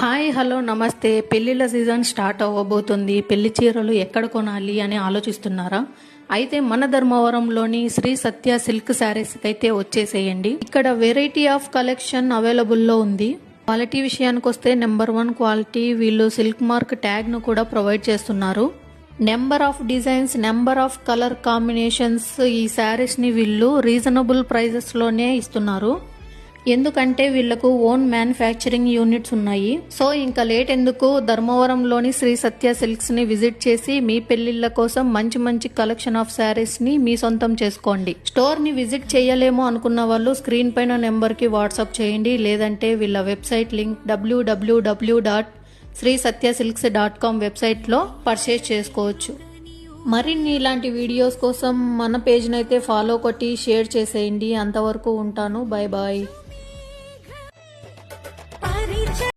Hi hello నమస్తే. పెళ్ళిళ్ళ season start అవ్వబోతుంది. పెళ్ళి చీరలు ఎక్కడ కొనాలి అని ఆలోచిస్తున్నారా? అయితే మన ధర్మవరంలోని శ్రీ సత్య సిల్క్ శారీస్ అయితే వచ్చేసేయండి. ఇక్కడ వెరైటీ ఆఫ్ కలెక్షన్ అవైలబుల్లో ఉంది. క్వాలిటీ విషయానికి వస్తే నెంబర్ వన్ క్వాలిటీ వీళ్ళు సిల్క్ మార్క్ ట్యాగ్ను కూడా ప్రొవైడ్ చేస్తున్నారు. Number of designs number of colour combinations ఈ శారీస్ని వీళ్ళు రీజనబుల్ ప్రైజెస్లోనే ఇస్తున్నారు. ఎందుకంటే వీళ్ళకు ఓన్ మ్యానుఫ్యాక్చరింగ్ యూనిట్స్ ఉన్నాయి. సో ఇంకా లేట్ ఎందుకు ధర్మవరంలోని శ్రీ సత్య సిల్క్స్ని విజిట్ చేసి మీ పెళ్ళిళ్ళ కోసం మంచి మంచి కలెక్షన్ ఆఫ్ శారీస్ని మీ సొంతం చేసుకోండి. స్టోర్ని విజిట్ చేయలేమో అనుకున్న వాళ్ళు స్క్రీన్ పైన నెంబర్కి వాట్సాప్ చేయండి. లేదంటే వీళ్ళ వెబ్సైట్ లింక్ డబ్ల్యూడబ్ల్యూడబ్ల్యూ dot Sri Satya silks dot com వెబ్సైట్లో పర్చేస్ చేసుకోవచ్చు. మరిన్ని ఇలాంటి వీడియోస్ కోసం మన పేజ్నైతే ఫాలో కొట్టి షేర్ చేసేయండి. అంతవరకు ఉంటాను. Bye bye